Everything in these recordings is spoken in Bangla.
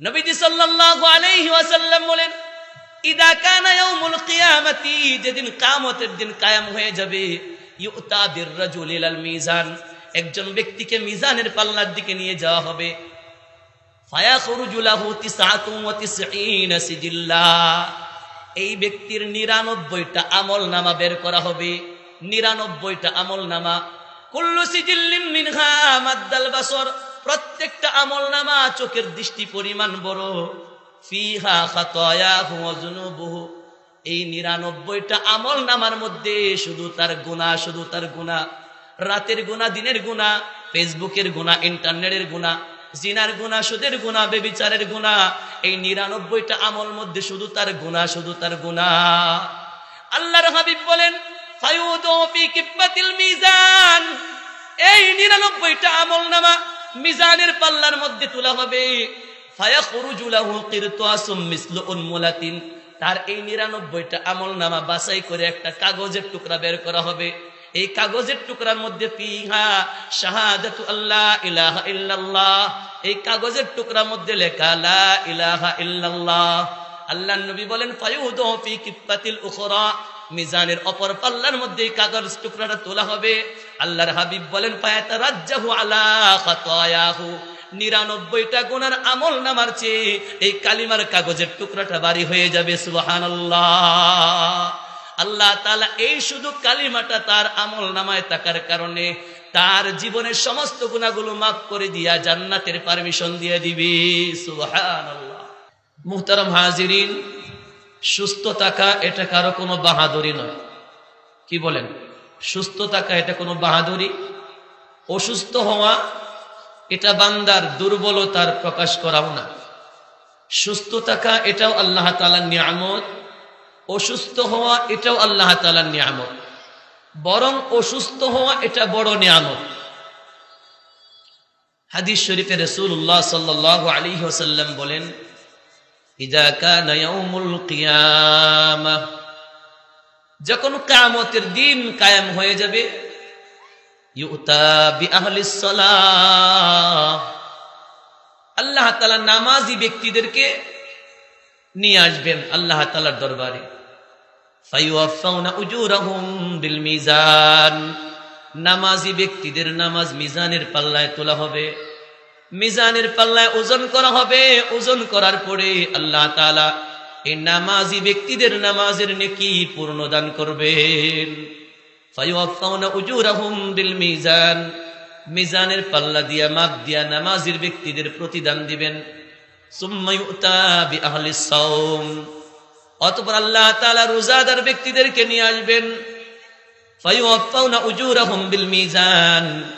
নবীজি সাল্লাল্লাহু আলাইহি ওয়াসাল্লাম বলেন, ইদা কানা ইয়াউমুল কিয়ামাতি যেদিন কিয়ামতের দিন কায়েম হয়ে যাবে, ইউতা বির রাজুল ইলাল মিজান, একজন ব্যক্তিকে মিজানের পাল্লার দিকে নিয়ে যাওয়া হবে। ফায়াখরুজু লাহু তিসআতুন ওয়া তিসঈনা সিজিল্লা। এই ব্যক্তির নিরানব্বইটা আমল নামা বের করা হবে। নিরানব্বইটা আমল নামা কুল্লু সিজিল্লিম মিনহা মাদ্দাল বাসর। প্রত্যেকটা আমল নামা চোখের দৃষ্টি পরিমাণ বড়। ফিহা খাতায়াহু ওয়া যুনুবুহু। এই নিরানব্বইটা আমল নামার মধ্যে শুধু তার গুণা শুধু তার গুণা রাতের গুণা দিনের গুণা ফেসবুকের গুণা ইন্টারনেটের গুণা জিনার গুণা সুদের গুণা বেবিচারের গুণা এই নিরানব্বইটা আমল মধ্যে শুধু তার গুণা শুধু তার গুণা আল্লাহর হাবিব বলেন এই নিরানব্বইটা আমল নামা মিজানের পাল্লার মধ্যে তোলা হবে। তার এই নিরানব্বইটা আমল নামা বাছাই করে একটা কাগজের টুকরা বের করা হবে। এই কাগজের টুকরার মধ্যে এই কাগজের টুকরার মধ্যে লেখা লা ইলাহা ইল্লাল্লাহ। আল্লাহ নবী বলেন ফায়ুদু ফি কিফাতিল উখরা। মিজানের অপর পাল্লার মধ্যে কাগজ টুকরাটা তোলা হবে। আল্লাহর হাবিব বলেন পায়াতা রাজ্জাহু আলা খাতায়াহু। নিরানব্বইটা গুণার আমল নামার চেয়ে এই কালিমার কাগজের টুকরাটা বাড়ি হয়ে যাবে, সুবহানাল্লাহ। আল্লাহ তাআলা এই শুধু কালিমাটা তার আমল নামায় থাকার কারণে তার জীবনের সমস্ত গুণাগুলো মাফ করে দিয়া জান্নাতের পারমিশন দিয়ে দিবি, সুবহানাল্লাহ। মুহতারাম হাজিরিন সুস্থ থাকা এটা কারও কোনো বাহাদুরি নয়। কি বলেন? সুস্থ থাকা এটা কোনো বাহাদুরি? অসুস্থ হওয়া এটা বান্দার দুর্বলতার প্রকাশ করাও না। সুস্থ থাকা এটাও আল্লাহ তালার নিয়ামত। অসুস্থ হওয়া এটাও আল্লাহ তালার নিয়ামত। বরং অসুস্থ হওয়া এটা বড় নিয়ামত। হাদিস শরীফে রসুল্লাহ সাল্লাহ আলী ওসাল্লাম বলেন যখন কামতের দিন কায়েম হয়ে যাবে আল্লাহ তালা নামাজি ব্যক্তিদেরকে নিয়ে আসবেন আল্লাহ তালার দরবারে। নামাজি ব্যক্তিদের নামাজ মিজানের পাল্লায় তোলা হবে। মিজানের পাল্লায় ওজন করা হবে। ওজন করার পরে আল্লাহ তালা এই নামাজি ব্যক্তিদের নামাজের নেকি পূর্ণ দান করবেন। মিজান। মিজানের পাল্লা দিয়া, মাপ দিয়া নামাজির ব্যক্তিদের প্রতিদান দিবেন। সাওম। আল্লাহ তাআলা রোজাদার ব্যক্তিদেরকে নিয়ে আসবেন। ফায়ুয়াফাউনা উজুরাহুম বিল মিজান।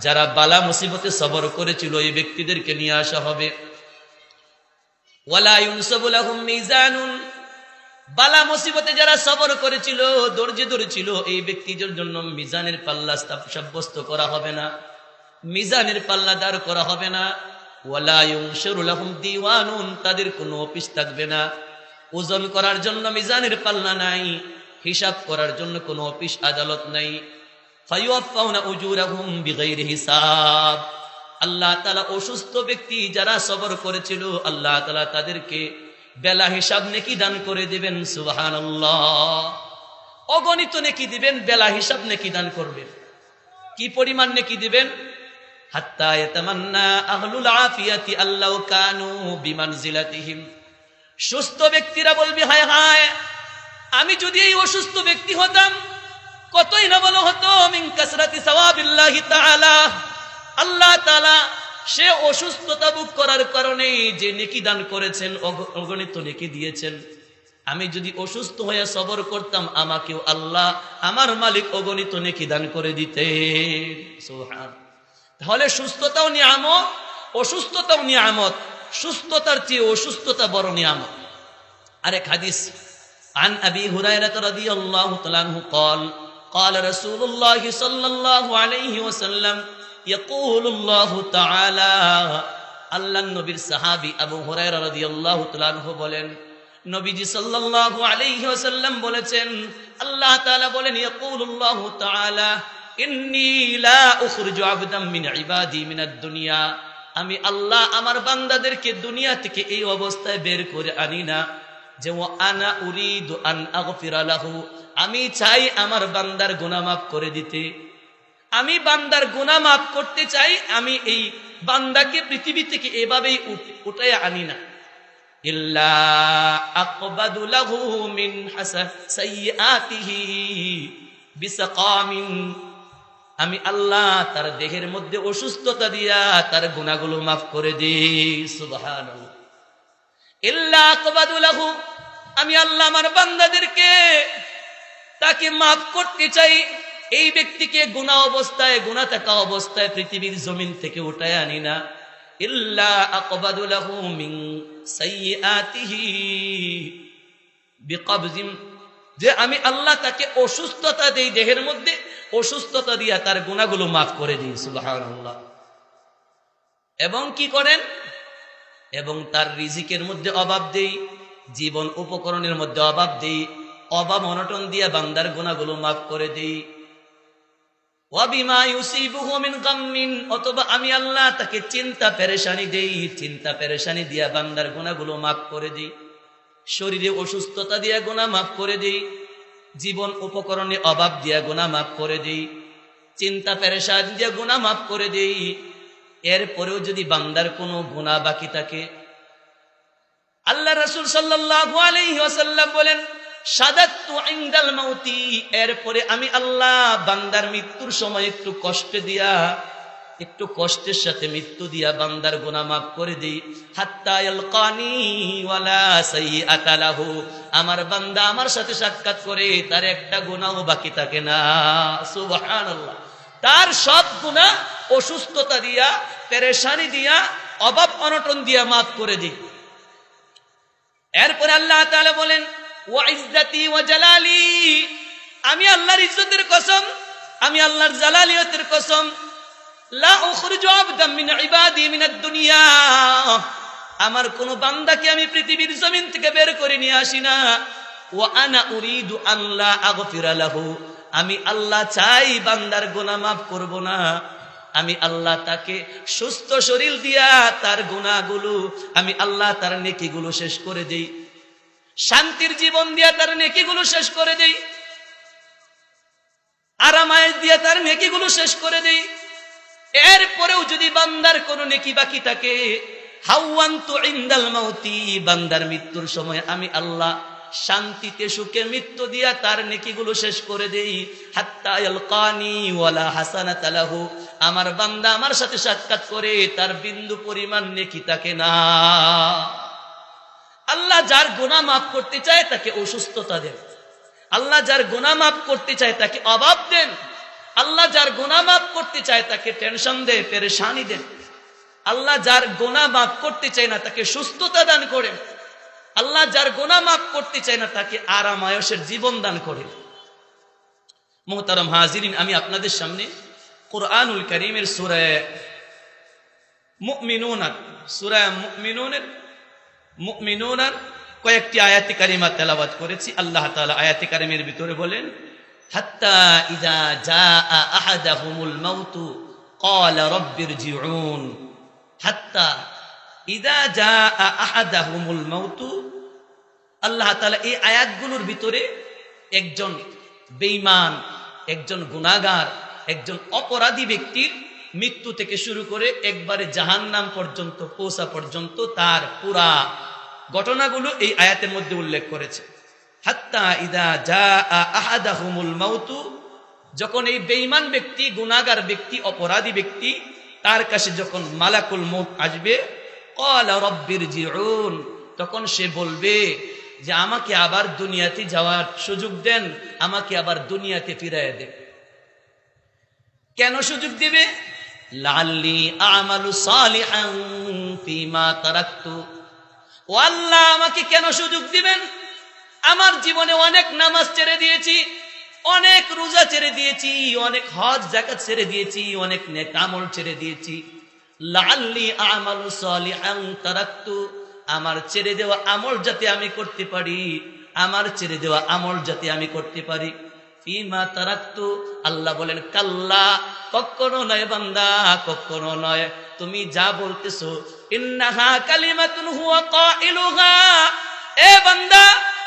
যারা বালা মুসিবতে সবর করেছিল, এই ব্যক্তিদেরকে নিয়ে আসা হবে। বালা মুসিবতে যারা সবর করেছিল, দর্জে ধরেছিল, এই ব্যক্তিদের জন্য মিজানের পাল্লা সাব্যস্ত করা হবে না। মিজানের পাল্লা দাঁড় করা হবে না। তাদের কোনো অফিস থাকবে না। ওজন করার জন্য মিজানের পাল্লা নাই, হিসাব করার জন্য কোনো অফিস আদালত নাই। আল্লাহ তালা অসুস্থ ব্যক্তি যারা সবর করেছিল, আল্লাহ তালা তাদেরকে বেলা হিসাব নেকি দান করে দিবেন সুবাহান অগণিত নেকি দিবেন, বেলা হিসাব নেকি দান করবেন। কি পরিমাণ নেকি দিবেন? সুস্থ ব্যক্তিরা বলবি, হায় হায়, আমি যদি এই অসুস্থ ব্যক্তি হতাম কতই না বলো হতো মিন কাসরাতি সাওয়াবিল্লাহি তাআলা আল্লাহ তাআলা সে অসুস্থতা বুক করার কারণে যে নেকি দান করেছেন অগণিত নেকি দিয়েছেন আমি যদি অসুস্থ হয়ে সবর করতাম আমাকেও আল্লাহ আমার মালিক অগণিত নেকি দান করে দিতে তাহলে সুস্থতাও নিয়ামত অসুস্থতাও নিয়ামত সুস্থতার চেয়ে অসুস্থতা বড় নিয়ামত আরেক হাদিস عن أبي هريرة رضي الله تعالى عنه قال قال رسول الله صلى الله عليه وسلم يقول الله تعالى আল্লাহ নবীর সাহাবি আবু হুরায়রা রাদিয়াল্লাহু তাআলা আনহু বলেন নবীজি সাল্লাল্লাহু আলাইহি ওয়াসাল্লাম বলেছেন আল্লাহ তাআলা বলেন ইয়াকুলুল্লাহু তাআলা ইন্নী লা উখরিজু আবদাম মিন ইবাদি মিনাদ দুনিয়া আমি আল্লাহ আমার বান্দাদেরকে দুনিয়া থেকে এই অবস্থায় বের করে আনি না যে ও আনা উরিদু আন আগফিরা লাহু আমি চাই আমার বান্দার গুনাহ মাফ করে দিতে। আমি বান্দার গুনাহ মাফ করতে চাই, আমি এই বান্দাকে পৃথিবী থেকে এভাবেই উঠাই আনি না। আমি আল্লাহ তার দেহের মধ্যে অসুস্থতা দিয়া তার গুণাগুলো মাফ করে দিই। লাহু, আমি আল্লাহ আমার বান্দাদেরকে তাকে মাফ করতে চাই। এই ব্যক্তিকে গুণা অবস্থায়, গুণা থাকা অবস্থায় পৃথিবীর জমিন থেকে উঠায় আনি না। ইল্লা আকবাদু লাহু মিন সাইয়্যাতিহি বিকবজিম যে আমি আল্লাহ তাকে অসুস্থতা দেই, দেহের মধ্যে অসুস্থতা দিয়া তার গুণাগুলো মাফ করে দিই, সুবহানাল্লাহ। এবং কি করেন? এবং তার রিজিকের মধ্যে অভাব দেই, জীবন উপকরণের মধ্যে অভাব দেই অভাব অনটন দিয়া বান্দার গুণাগুলো মাফ করে দেই। অথবা আমি আল্লাহ তাকে চিন্তা পেরেশানি দেই, চিন্তা পেরেশানি দিয়া বান্দার গুণাগুলো মাফ করে দিই। শরীরে অসুস্থতা দিয়া গুণা মাফ করে দিই। জীবন উপকরণে অভাব দিয়া গোনা মাফ করে দিই। চিন্তা পেরেশান দিয়া গোনা মাফ করে দিই। এরপরেও যদি বান্দার কোনো গুণা বাকি থাকে, আল্লাহ রাসূল সাল্লাল্লাহু আলাইহি বলেন এরপরে আমি আল্লাহ বান্দার মৃত্যুর সময় একটু কষ্ট দিয়া, একটু কষ্টের সাথে মৃত্যু দিয়া বান্দার গুনাহ মাফ করে দেই। ওয়ালা আমার বান্দা আমার সাথে সাক্ষাৎ করে, তার একটা গুনাহও বাকি থাকে না। সুবহানাল্লাহ। তার সব গুনাহ অসুস্থতা দিয়া, পেরেশানি দিয়া, অভাব অনটন দিয়া মাফ করে দিই। এরপরে আল্লাহ তাআলা বলেন ওয়া ইজ্জতি ওয়া জালালি। আমি আল্লাহর ইজ্জতের কসম, আমি আল্লাহর জালালিয়তের কসম। লা উখরিজু আবদাম দুনিয়া। আমার কোন বান্দাকে আমি পৃথিবীর জমিন থেকে বের করে নিয়ে আসি না। ওয়া আনা উরিদু আল্লাহ আগফিরা লাহু। আমি আল্লাহ চাই বান্দার গোনা মাফ করব না। আমি আল্লাহ তাকে সুস্থ শরীর দিয়া তার গুণাগুলো আমি আল্লাহ তার নেকিগুলো শেষ করে দেই। শান্তির জীবন দিয়া তার নেকিগুলো শেষ করে দেই। আরামায় দিয়া তার নেকিগুলো শেষ করে দেই। এরপরেও যদি বান্দার কোনো নেকি বাকি থাকে, হাওয়ান্ত ইন্দাল মাউতি, বান্দার মৃত্যুর সময় আমি আল্লাহ শান্তিতে সুখে মৃত্যু দিয়া তার নেকিগুলো শেষ করে দেই। ওয়ালা হাসানাত লাহু, আমার বান্দা আমার সাথে সাক্ষাৎ করে তার বিন্দু পরিমাণ নেকি থাকে না। আল্লাহ যার গোনা মাফ করতে চায় তাকে অসুস্থতা দেন। আল্লাহ যার গোনা মাফ করতে চায় তাকে অভাব দেন। আল্লাহ যার গোনা মাফ করতে চায় তাকে টেনশন দেয়, পেরেশানি দেন আল্লাহ যার গোনা মাফ করতে চায় না তাকে সুস্থতা দান করেন আল্লাহ যার গোনা মাফ করতে চায় না তাকে আরাম আয়সের জীবন দান করে। মোহতারাম হাজিরিন, আমি আপনাদের সামনে কোরআনুল করিমের সুরায় মুমিনুনার সুরায় মুমিনুনের মুমিনুনার কয়েকটি আয়াতি কারিমা তেলাবাদ করেছি আল্লাহ তাআলা আয়াতি কারিমের ভিতরে বলেন হাত্তা ইদা জা আহাদাহুমুল মাউতু قال رب ارجعون হাত্তা ইদা যা আহাদাহুমুল মাউতু আল্লাহ তাআলা এই আয়াতগুলোর ভিতরে একজন বেঈমান একজন গুনাহগার একজন অপরাধী ব্যক্তির মৃত্যু থেকে শুরু করে একবারে জাহান্নাম পর্যন্ত, পৌঁছা পর্যন্ত তার পুরা ঘটনাগুলো এই আয়াতের মধ্যে উল্লেখ করেছে। ইদা মাউতু, যখন এই বেঈমান ব্যক্তি, গুনাহগার ব্যক্তি, অপরাধী ব্যক্তি, তার কাছে যখন মালাকুল মৌত আসবে তখন সে বলবে যে, আমাকে আবার দুনিয়াতে যাওয়ার সুযোগ দেন, আমাকে আবার দুনিয়াতে ফিরাই দেন। কেন সুযোগ দিবে? লাল্লি আমালু সালিহান ফিমা ও আল্লাহ, আমাকে কেন সুযোগ দিবেন? আমার জীবনে অনেক নামাজ ছেড়ে দিয়েছি, অনেক রোজা ছেড়ে দিয়েছি, অনেক হজ জাকাত ছেড়ে দিয়েছি, অনেক নেক আমল ছেড়ে দিয়েছি। লাল্লি আমালু সালিহান তারাক্তু। আমার ছেড়ে দেওয়া আমল যাতে আমি করতে পারি, আমার ছেড়ে দেওয়া আমল যাতে আমি করতে পারি। আল্লাহ বলেন, কাল্লা, কখনো নয় বান্দা, কখনো নয়। তুমি যা বলতেছো এ বান্দা,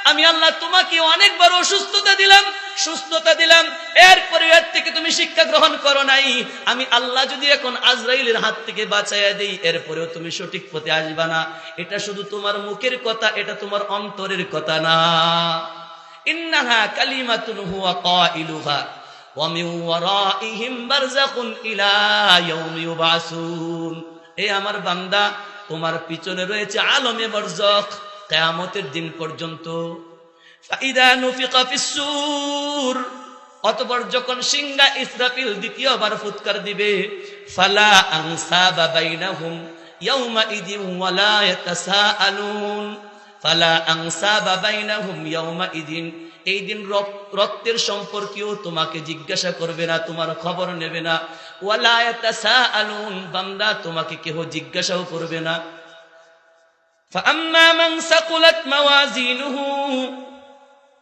আমি আল্লাহ তোমাকে অনেকবার অসুস্থতা দিলাম, সুস্থতা দিলাম। এরপরে এর থেকে তুমি শিক্ষা গ্রহণ করো নাই। আমি আল্লাহ যদি এখন আজরাইলের হাত থেকে বাঁচাইয়া দেই, এরপরেও তুমি সঠিক পথে আসবা না। এটা শুধু তোমার মুখের কথা, এটা তোমার অন্তরের কথা না। ইন্নাহা কালিমাতুন হুয়া কাইলুহা ওয়া মিন ওয়ারাইহিম বারযাখুন ইলা ইয়াউমি ইউবাসুন। এ আমার বান্দা, তোমার পিছনে রয়েছে আলমে বরজখ কেয়ামতের দিন পর্যন্ত। অতপর যখন সিংহা ইসরাফিল দ্বিতীয়বার ফুৎকার দিবে, ফালা আংসা বাবাইনা হুম ইয়াউমা ইদিন ওয়ালা ইয়াতাসাআলুন। ফালা আংসা হুম রক্তের সম্পর্কেও তোমাকে জিজ্ঞাসা করবে না, তোমার নেবে না। তোমাকে জিজ্ঞাসাও করবে না।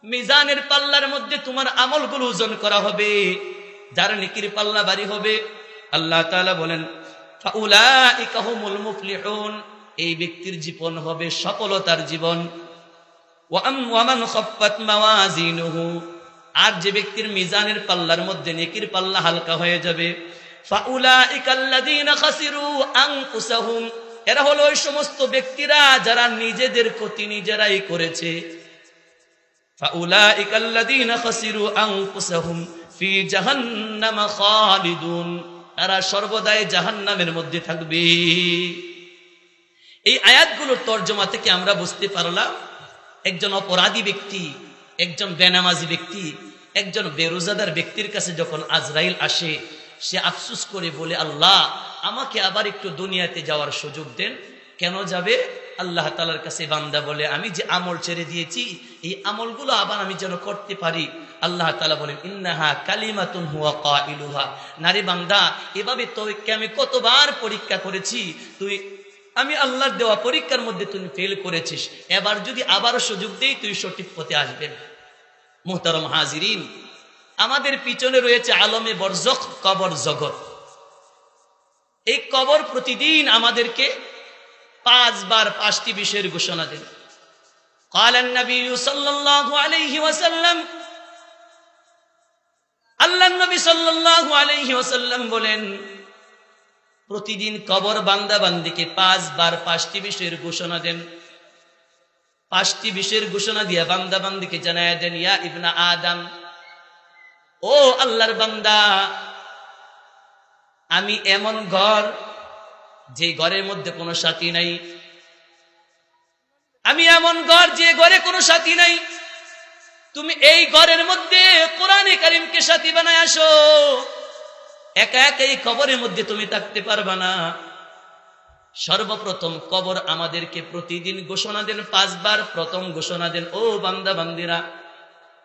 মিজানের পাল্লার মধ্যে তোমার আমলগুলো ওজন করা হবে, যার নিকির পাল্লা বাড়ি হবে। আল্লাহ তাআলা বলেন এই ব্যক্তির জীবন হবে সফলতার জীবন। আর যে ব্যক্তির মিজানের পাল্লার মধ্যে নেকির পাল্লা হালকা হয়ে যাবে। এরা হলো ওই সমস্ত ব্যক্তিরা যারা নিজেদের ক্ষতি নিজেরাই করেছে। তারা সর্বদাই জাহান্নামের মধ্যে থাকবে। এই আয়াতগুলোর তর্জমা থেকে আমরা বুঝতে পারলাম, একজন অপরাধী ব্যক্তি, একজন বেনামাজি ব্যক্তি, একজন বেরোজাদার ব্যক্তির কাছে যখন আজরাইল আসে, সে আফসুস করে বলে, আল্লাহ, আমাকে আবার একটু দুনিয়াতে যাওয়ার সুযোগ দেন। কেন যাবে? আল্লাহ তালার কাছে বান্দা বলে, আমি যে আমল ছেড়ে দিয়েছি, এই আমলগুলো আবার আমি যেন করতে পারি। আল্লাহ তালা বলেন, ইন্নাহা কালিমাতুন হুয়া কাইলুহা। নারী বান্দা, এভাবে তোকে আমি কতবার পরীক্ষা করেছি, তুই আমি আল্লাহর দেওয়া পরীক্ষার মধ্যে তুমি ফেল করেছিস এবার যদি আবারও সুযোগ দেই তুই সঠিক পথে আসবেন মোহতারম হাজিরিন আমাদের পিছনে রয়েছে আলমে বরজক কবর জগৎ এই কবর প্রতিদিন আমাদেরকে পাঁচবার পাঁচটি বিষয়ের ঘোষণা দেন قال النبي صلى الله عليه وسلم আল্লাহ নবী সাল্লাল্লাহু আলাইহি ওয়াসাল্লাম বলেন প্রতিদিন কবর বান্দা বান্দিকে পাঁচবার পাঁচটি বিষয়ের ঘোষণা দেন। পাঁচটি বিষয়ের ঘোষণা দিয়া বান্দা বান্দিকে জানায় দেন, ইয়া ইবনা আদম, ও আল্লাহর বান্দা, আমি এমন ঘর যে ঘরের মধ্যে কোনো সাথী নাই। আমি এমন ঘর যে ঘরে কোনো সাথী নাই। তুমি এই ঘরের মধ্যে কোরআনে কারিমকে সাথী বানায় আসো। একা একা এই কবরের মধ্যে তুমি থাকতে পারবা না। সর্বপ্রথম কবর আমাদেরকে প্রতিদিন ঘোষণা দেন, পাঁচবার প্রথম ঘোষণা দেন, ও বান্দা, বান্দিরা,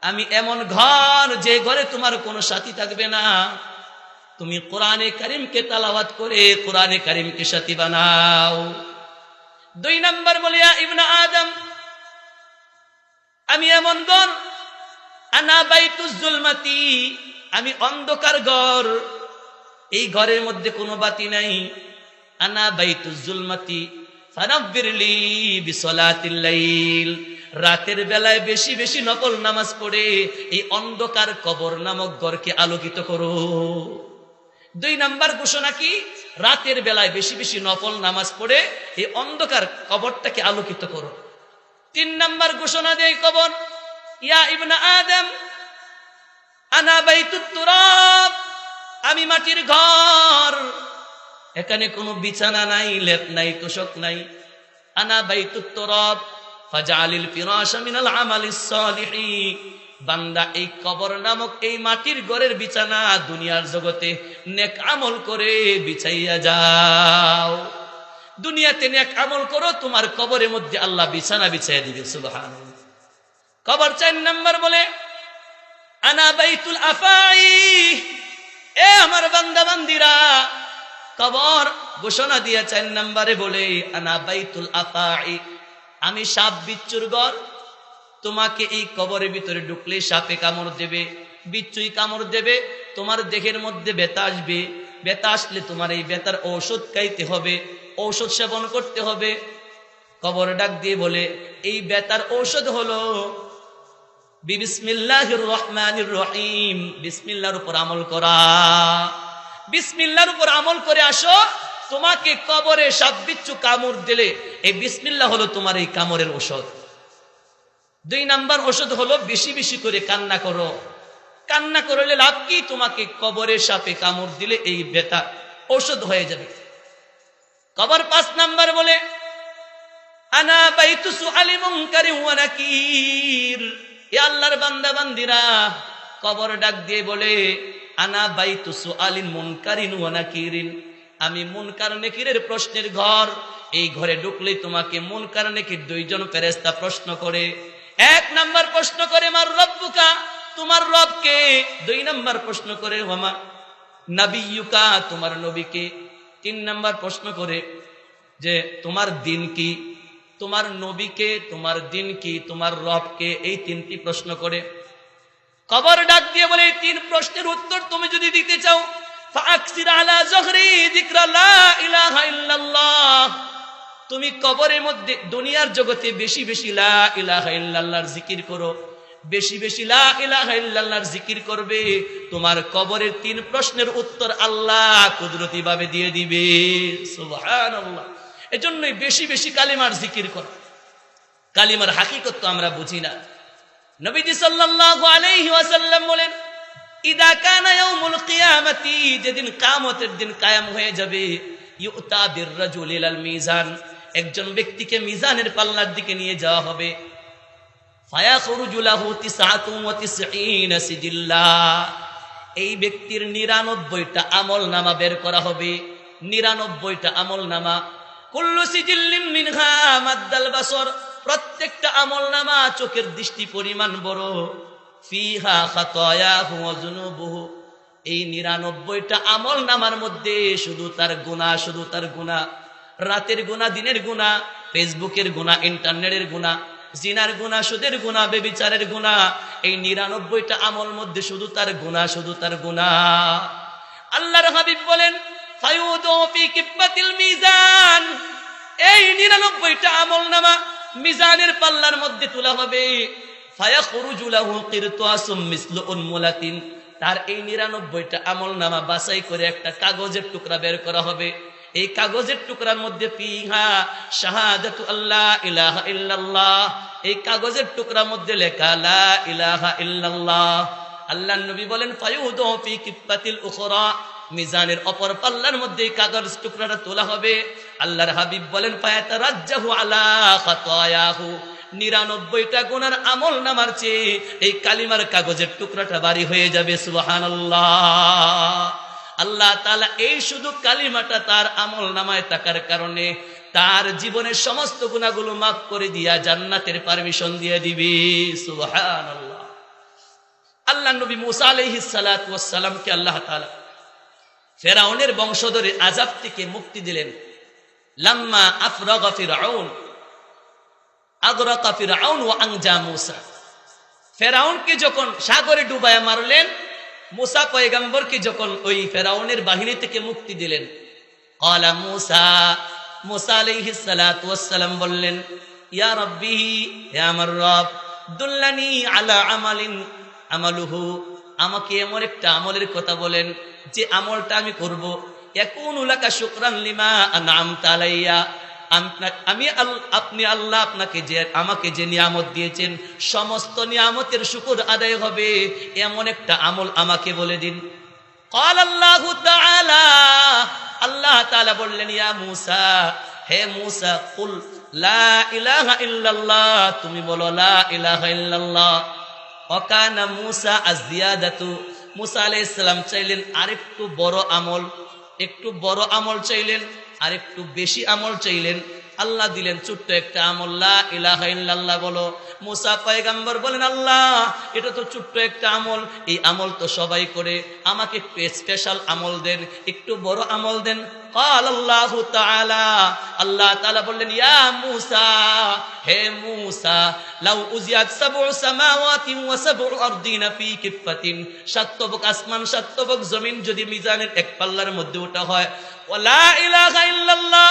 আমি এমন ঘর যে ঘরে তোমার কোনো সাথী থাকবে না। তুমি কোরআনে কারিমকে তালাওয়াত করে কোরআনে করিমকে সাথী বানাও। দুই নাম্বার বলিয়া ইবনা আদম, আমি এমন ঘর, আনা বাইতুজুলমাতি আমি অন্ধকার ঘর এই ঘরের মধ্যে কোনো বাতি নাই। আনা বিসলাতিল লাইল। রাতের বেলায় বেশি বেশি নকল নামাজ পড়ে এই অন্ধকার কবর নামক ঘরকে আলোকিত করো। দুই নাম্বার ঘোষণা কি? রাতের বেলায় বেশি বেশি নফল নামাজ পড়ে এই অন্ধকার কবরটাকে আলোকিত করো। তিন নাম্বার ঘোষণা দেয় কবর। ইয়া ইবনা আদম, আনা বাইতুত তুরাব। আমি মাটির ঘর। এখানে কোনো বিছানা নাই, লেপ নাই, তোষক নাই। আনা বাইতুত তুরাব, ফাজআলিল ফিরাশা মিনাল আমালিস সালিহিন বান্দা এই কবর নামক এই মাটির ঘরের বিছানা দুনিয়ার জগতে নেক আমল করে বিছাইয়া যাও। দুনিয়াতে নেক আমল করো, তোমার কবরের মধ্যে আল্লাহ বিছানা বিছাইয়া দিবে সুবহান কবর চার নাম্বার বলে, আনা বাইতুল আফাই এ আমার বান্দা বান্দিরা কবর ঘোষণা দিয়ে চার নাম্বারে বলে, আনা বাইতুল আফাই, আমি সাপ বিচ্ছুর ঘর। তোমাকে এই কবরের ভিতরে ঢুকলে সাপে কামড় দেবে, বিচ্ছুই কামড় দেবে, তোমার দেহের মধ্যে ব্যথা আসবে। ব্যথা আসলে তোমার এই ব্যথার ঔষধ খাইতে হবে, ঔষধ সেবন করতে হবে। কবর ডাক দিয়ে বলে, এই ব্যথার ঔষধ হলো বিসমিল্লাহির রহমানির রহিম বিসমিল্লাহর উপর আমল করা। বিসমিল্লাহর উপর আমল করে আসো, তোমাকে কবরে সাপ বিচ্ছু কামড় দিলে, এই বিসমিল্লাহ হলো তোমার এই কামড়ের ঔষধ। দুই নাম্বার ওষুধ হলো বেশি বেশি করে কান্না করো। কান্না করলে লাভ কি? তোমাকে কবরের সাপে কামড় দিলে এই বেতা ওষুধ হয়ে যাবে। কবর পাঁচ নাম্বার বলে, আনা বাইতু সুআলি মুনকারি ওয়া নাকির। এ আল্লাহর বান্দা বান্দিরা কবর ডাক দিয়ে বলে, আনা বাইতু সুআলিন মুনকারিন ওয়া নাকিরিন? আমি মুনকার নেকিরের প্রশ্নের ঘর। এই ঘরে ঢুকলে তোমাকে মুনকার নেকির দুইজন ফেরেশতা প্রশ্ন করে। এক নাম্বার প্রশ্ন করে, মার রব্বুকা? তোমার রবকে? দুই নাম্বার প্রশ্ন করে ওমা নাবিয়ুকা তোমার নবীকে? তিন নাম্বার প্রশ্ন করে, যে তোমার দিন কি? তোমার নবীকে, তোমার দিন কি তোমার রবকে এই তিনটি প্রশ্ন করে। কবর ডাক দিয়ে বলে, এই তিন প্রশ্নের উত্তর তুমি যদি দিতে চাও তুমি কবরের মধ্যে, দুনিয়ার জগতে বেশি বেশি লা ইলাহা ইল্লাল্লাহর জিকির করো। বেশি বেশি লা ইলাহা ইল্লাল্লাহর জিকির করবে। তোমার কবরের তিন প্রশ্নের উত্তর আল্লাহ কুদরতি ভাবে দিয়ে দিবে। সুবহানাল্লাহ। এজন্যই বেশি বেশি কালিমার জিকির করো। কালিমার হাকিকত তো আমরা বুঝি না। নবীজি সাল্লাল্লাহু আলাইহি ওয়াসাল্লাম বলেন, ইদা কানা ইয়াউমুল কিয়ামাতি যেদিন কিয়ামতের দিন কায়াম হয়ে যাবে, ইউতা বির রাজুল ইলাল মিজান, একজন ব্যক্তিকে মিজানের পাল্লার দিকে নিয়ে যাওয়া হবে। ফায়াখরুজু লাহু তিসআতুন ওয়া তিসঈনা সিজিল্লা। এই ব্যক্তির নিরানব্বইটা আমল নামা বের করা হবে। নিরানব্বইটা আমল নামা মিনহা মাদ্দাল বাসর। প্রত্যেকটা আমল নামা চোখের দৃষ্টি পরিমাণ বড়। ফিহা খাতায়াহু ওয়া যুনুবুহু। এই নিরানব্বইটা আমল নামার মধ্যে শুধু তার গুণা শুধু তার গুণা রাতের গুণা দিনের গুণা ফেসবুকের গুণা ইন্টারনেটের গুণা জিনার গুণা সুদের গুণা বেবিচারের গুণা এই নিরানব্বইটা আমল মধ্যে শুধু তার গুণা শুধু তার গুণা আল্লাহর হাবিব বলেন এই নিরানব্বইটা আমল নামা মিজানের পাল্লার মধ্যে তোলা হবে। তার এই নিরানব্বইটা আমল নামা বাছাই করে একটা কাগজের টুকরা বের করা হবে। এই কাগজের টুকরার মধ্যে পিহা শাহাদাতু আল্লাহ ইলাহা ইল্লাল্লাহ। এই কাগজের টুকরার মধ্যে লেখা লা ইলাহা ইল্লাল্লাহ। আল্লাহ নবী বলেন, ফায়ুদু ফি কিফাতিল উখরা। মিজানের অপর পাল্লার মধ্যে কাগজ টুকরাটা তোলা হবে। আল্লাহর হাবিব বলেন পায়াতা রাজ্জাহু আলা খাতায়াহু। নিরানব্বইটা গুনার আমল নামার চেয়ে এই কালিমার কাগজের টুকরাটা বাড়ি হয়ে যাবে সুবাহান আল্লাহ তালা এই শুধু কালিমাটা তার আমল নামায় থাকার কারণে তার জীবনের সমস্ত গুণাগুলো মাফ করে দিয়া জান্নাতের পারমিশন দিয়ে দিবি সুবাহান আল্লাহ আল্লাহ নবী মুসা আলহিসালামকে আল্লাহ তালা ফেরাউনের বংশধরের আজাব থেকে মুক্তি দিলেন। লাম্মা আফরগা ফিরাউন আগরকা ফিরাউন ও আংজা মুসা। ফেরাউনকে যখন সাগরে ডুবায় মারলেন, মুসা পয়গাম্বরকে যখন ওই ফেরাউনের বাহিনী থেকে মুক্তি দিলেন কলা মুসা মুসা আলাইহিস সালাতু ওয়াসসালাম বললেন, ইয়া রব্বি, হে আমার রব, দুল্লানি আলা আমালিন, আমালুহু, আমাকে এমন একটা আমলের কথা বলেন যে আমলটা আমি করব এখন উলাকা শুকরান লিমা আনআমতা আলাইয়া আমি আপনি আল্লাহ আপনাকে যে আমাকে যে নিয়ামত দিয়েছেন সমস্ত নিয়ামতের শুকুর আদায় হবে এমন একটা আমল আমাকে বলে দিন قال الله تعالى আল্লাহ তাআলা বললেন ইয়া মূসা হে মূসা কুল লা ইলাহা ইল্লাল্লাহ তুমি বলো লা ইলাহা ইল্লাল্লাহ ওয়াকানা মূসা আযিয়াদাতু মূসা আলাই ইসলাম চাইলেন আরেকটু বড় আমল, একটু বড় আমল চাইলেন, আরেকটু বেশি আমল চাইলেন। আল্লাহ দিলেন ছোট্ট একটা আমল্লা ইলাহা ইল্লাল্লাহ বলো মুসা পয়গাম্বর বলেন আল্লাহ এটা তো ছোট্ট একটা আমল এই আমল তো সবাই করে আমাকে একটু স্পেশাল আমল দেন একটু বড় আমল দেন قال الله تعالى আল্লাহ তাআলা বললেন ইয়া মূসা হে মূসা লাউ উজিয়াত সাবউ সামাওয়াতি ওয়া সাবউ আরদিনা ফি কিফাতিন সাতবক আসমান সাতবক জমিন যদি মিজানের এক পাল্লার মধ্যে ওটা হয় ওয়ালা ইলাহা ইল্লাল্লাহ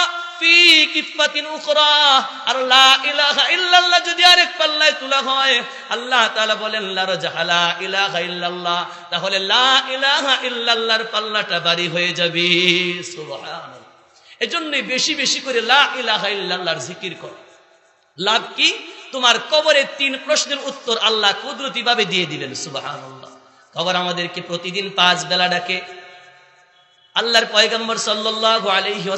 লাভ কি? তোমার কবরের তিন প্রশ্নের উত্তর আল্লাহ কুদরতি ভাবে দিয়ে দিবেন সুবহানাল্লাহ। কবর আমাদেরকে প্রতিদিন পাঁচ বেলা ডাকে। আল্লাহর পয়গম্বর সাল্লাল্লাহু আলাইহি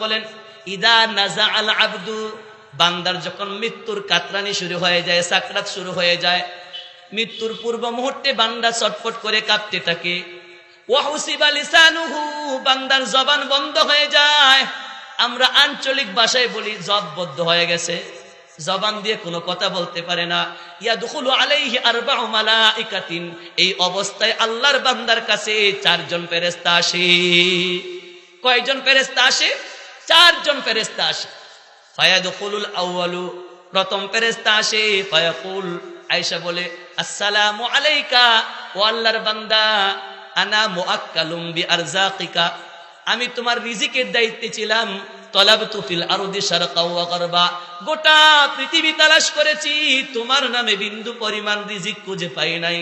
বলেন ইদা নাজা আল আব্দু, বান্দার যখন মৃত্যুর কাতরানি শুরু হয়ে যায়, সাকরাত শুরু হয়ে যায়, মৃত্যুর পূর্ব মুহূর্তে বান্দা ছটফট করে কাঁপতে থাকে। বান্দার জবান বন্ধ হয়ে যায়। আমরা আঞ্চলিক ভাষায় বলি জববদ্ধ হয়ে গেছে। জবান দিয়ে কোনো কথা বলতে পারে না। ইয়া দুখুলু আলাইহি আরবাউ মালাইকাতিন, এই অবস্থায় আল্লাহর বান্দার কাছে চারজন ফেরেশতা আসে। কয়জন ফেরেশতা আসে? চারজন ফেরেস্তা আসে। ফায়াদুখুলুল আউয়ালু, প্রথম ফেরেস্তা আসে, ফায়াকুল আয়সা বলে, আসসালামু আলাইকা, ও আল্লাহর বান্দা, আনা মুআক্কালুম বিআরজাকিকা আমি তোমার রিজিকের দায়িত্বে ছিলাম, তলাবতু ফিল আরদি শারকা ওয়া গোটা পৃথিবী তালাশ করেছি, তোমার নামে বিন্দু পরিমাণ রিজিক খুঁজে পাই নাই।